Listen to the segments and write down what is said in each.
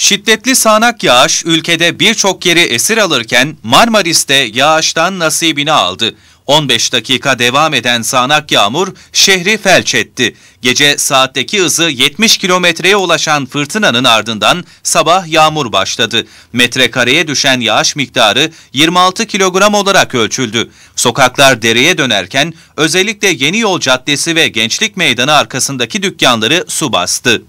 Şiddetli sağanak yağış ülkede birçok yeri esir alırken Marmaris'te yağıştan nasibini aldı. 15 dakika devam eden sağanak yağmur şehri felç etti. Gece saatteki hızı 70 kilometreye ulaşan fırtınanın ardından sabah yağmur başladı. Metrekareye düşen yağış miktarı 26 kilogram olarak ölçüldü. Sokaklar dereye dönerken özellikle Yeni Yol Caddesi ve Gençlik Meydanı arkasındaki dükkanları su bastı.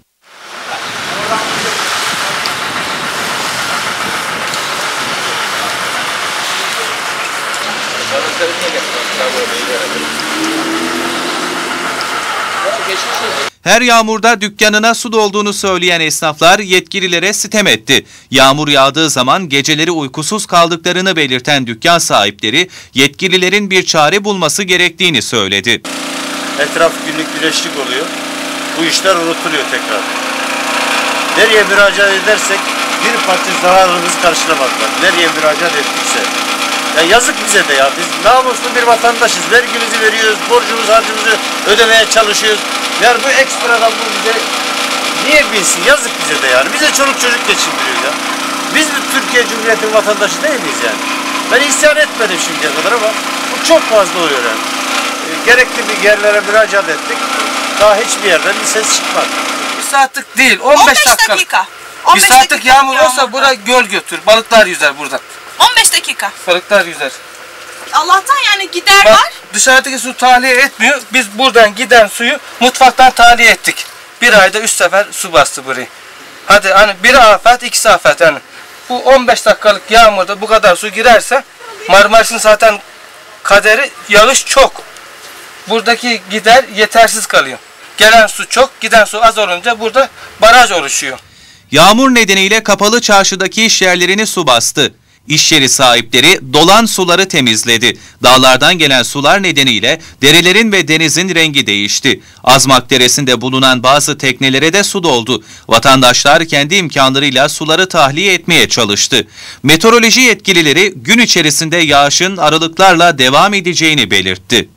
Her yağmurda dükkanına su dolduğunu söyleyen esnaflar yetkililere sitem etti. Yağmur yağdığı zaman geceleri uykusuz kaldıklarını belirten dükkan sahipleri yetkililerin bir çare bulması gerektiğini söyledi. Etraf günlük güneşlik oluyor. Bu işler unutuluyor tekrar. Nereye müracaat edersek bir parti zararımızı karşılamaklar. Nereye müracaat ettikse. Ya yazık bize de ya. Biz namuslu bir vatandaşız. Vergimizi veriyoruz, borcumuz harcımızı ödemeye çalışıyoruz. Yani bu ekstradan bu bize niye bilsin? Yazık bize de yani. Bize çoluk çocuk geçindiriyor ya. Biz de Türkiye Cumhuriyeti'nin vatandaşı değil miyiz yani? Ben isyan etmedim şimdiye kadar ama bu çok fazla oluyor yani. E, Gerekli bir yerlere müracaat ettik. Daha hiçbir yerden bir ses çıkmadı. Bir saatlik değil 15, 15 dakika. dakika. Bir 15 saatlik dakika yağmur olsa yağmur. bura göl götür. Balıklar yüzer burada. 15 dakika. Balıklar yüzer. Allah'tan yani gider Bak var. dışarıdaki su tahliye etmiyor. Biz buradan giden suyu mutfaktan tahliye ettik. Bir ayda üç sefer su bastı burayı. Hadi hani bir afet ikisi afet yani. Bu 15 dakikalık yağmurda bu kadar su girerse Marmaris'in zaten kaderi yağış çok. Buradaki gider yetersiz kalıyor. Gelen su çok, giden su az olunca burada baraj oluşuyor. Yağmur nedeniyle kapalı çarşıdaki iş yerlerini su bastı. İş yeri sahipleri dolan suları temizledi. Dağlardan gelen sular nedeniyle derelerin ve denizin rengi değişti. Azmak Deresi'nde bulunan bazı teknelere de su doldu. Vatandaşlar kendi imkanlarıyla suları tahliye etmeye çalıştı. Meteoroloji yetkilileri gün içerisinde yağışın aralıklarla devam edeceğini belirtti.